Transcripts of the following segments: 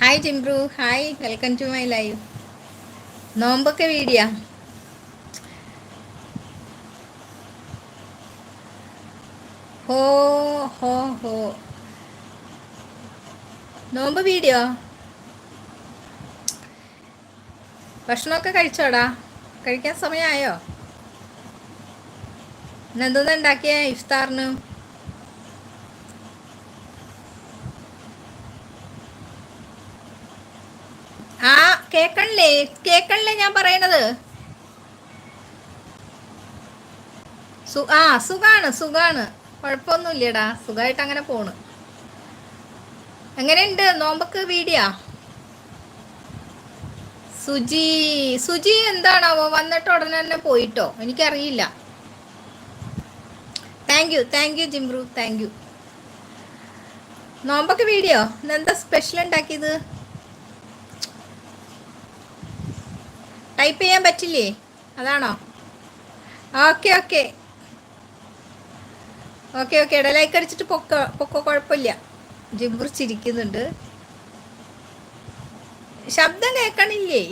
Hi Jimbru hi welcome to my live നോമ്പൊക്കെ video ഹോ ഹോ ഹോ. നോമ്പ് വീഡിയോ ഭക്ഷണമൊക്കെ കഴിച്ചോടാ? കഴിക്കാൻ സമയമായോ? എന്നെന്തോന്നുണ്ടാക്കിയ ഇഫ്താറിനും ആ കേക്കണില്ലേ? കേക്കണില്ലേ ഞാൻ പറയണത്? ആ സുഖാണ് സുഖാണ്. കുഴപ്പമൊന്നുമില്ലടാ. സുഖമായിട്ട് അങ്ങനെ പോണ്. എങ്ങനെയുണ്ട്? നോമ്പക്ക് വീഡിയോ സുജി സുജി എന്താണാവോ? വന്നിട്ട് ഉടനെ തന്നെ പോയിട്ടോ? എനിക്കറിയില്ല. Thank you thank you Jimbru thank you നോമ്പൊക്കെ വീഡിയോ ഇന്നെന്താ സ്പെഷ്യൽ ഉണ്ടാക്കിയത്? ടൈപ്പ് ചെയ്യാൻ പറ്റില്ലേ? അതാണോ? Okay okay. Okay okay. ഇടലൈക്ക് അടിച്ചിട്ട് പൊക്ക പൊക്ക കുഴപ്പമില്ല. ജിമ്പുറിച്ചിരിക്കുന്നുണ്ട് ചിരിക്കുന്നുണ്ട് ശബ്ദം കേൾക്കണില്ലേ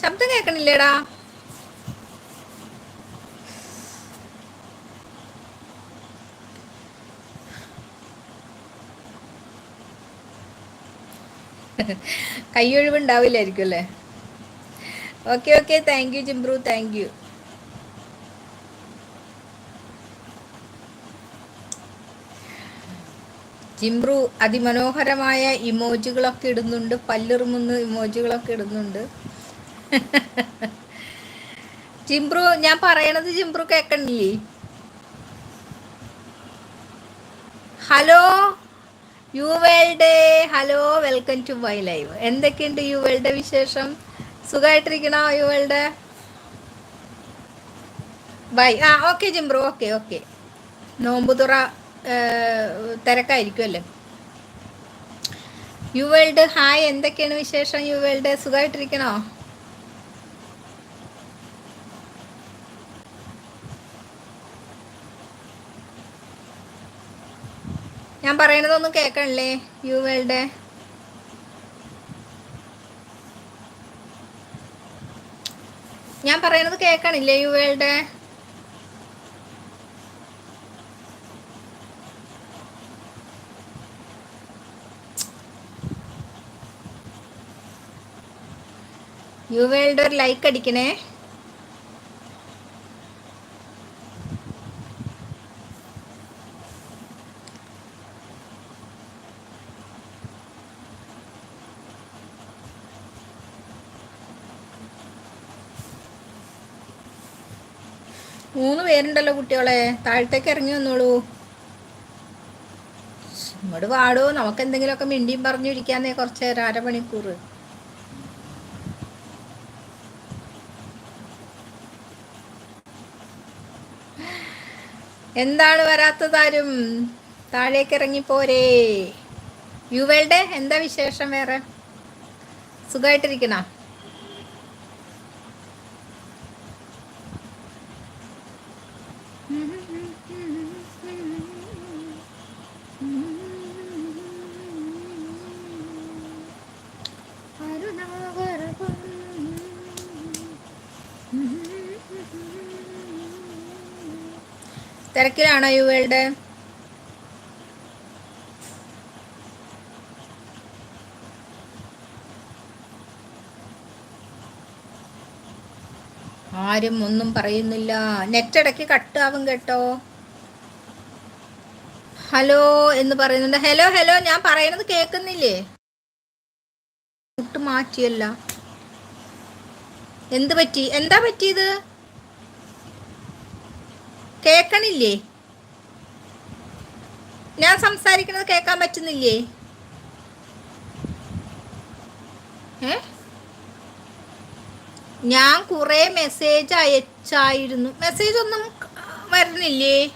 ശബ്ദം കേൾക്കണില്ലേടാ കയ്യൊഴിവ് ഉണ്ടാവില്ലായിരിക്കും അല്ലേ okay okay thank you Jimbru thank you Jimbru അതിമനോഹരമായ ഇമോജികളൊക്കെ ഇടുന്നുണ്ട്. പല്ലിറുമുന്ന് ഇമോജികളൊക്കെ ഇടുന്നുണ്ട്. ജിംബ്രു ഞാൻ പറയണത് ജിംബ്രു കേക്കണില്ലേ? Hello you world hello welcome to my live എന്തൊക്കെയുണ്ട് യു വേൾഡ് വിശേഷം? സുഖമായിട്ടിരിക്കണോ യു വേൾഡ് ബൈ ആ ഓക്കെ ജിംബ്രു ഓക്കെ ഓക്കെ നോമ്പുതുറ തിരക്കായിരിക്കും അല്ലേ യു വേൾഡ് ഹായ് എന്തൊക്കെയാണ് വിശേഷം? യു വേൾഡ് സുഖമായിട്ടിരിക്കണോ ഞാൻ പറയണതൊന്നും കേൾക്കണില്ലേ യു വേൾഡേ ഞാൻ പറയണത് കേൾക്കണില്ലേ യു വേൾഡ് ഒരു ലൈക്ക് അടിക്കണേ. മൂന്ന് പേരുണ്ടല്ലോ കുട്ടികളെ. താഴത്തേക്ക് ഇറങ്ങി വന്നോളൂ. ഇങ്ങോട്ട് വാടോ. നമുക്ക് എന്തെങ്കിലുമൊക്കെ മിണ്ടിയും പറഞ്ഞു ഇരിക്കാന്നേ കുറച്ച് നേരം അരമണിക്കൂർ. എന്താണ് വരാത്തതാരും താഴേക്ക് ഇറങ്ങി പോരേ. യുവളുടെ എന്താ വിശേഷം വേറെ? സുഖമായിട്ടിരിക്കണോ തിരക്കിലാണോ യുവളുടെ ആരും ഒന്നും പറയുന്നില്ല. നെറ്റ് ഇടയ്ക്ക് കട്ടാവും കേട്ടോ. ഹലോ എന്ന് പറയുന്നുണ്ട്. ഹലോ ഹലോ ഞാൻ പറയുന്നത് കേൾക്കുന്നില്ലേ? മുട്ട് മാറ്റിയല്ല. എന്ത് പറ്റി? എന്താ പറ്റിയത്? കേക്കണില്ലേ? ഞാൻ സംസാരിക്കുന്നത് കേൾക്കാൻ പറ്റുന്നില്ലേ? ഏ? ഞാൻ കുറെ മെസ്സേജ് അയച്ചായിരുന്നു. മെസ്സേജ് ഒന്നും വരുന്നില്ലേ?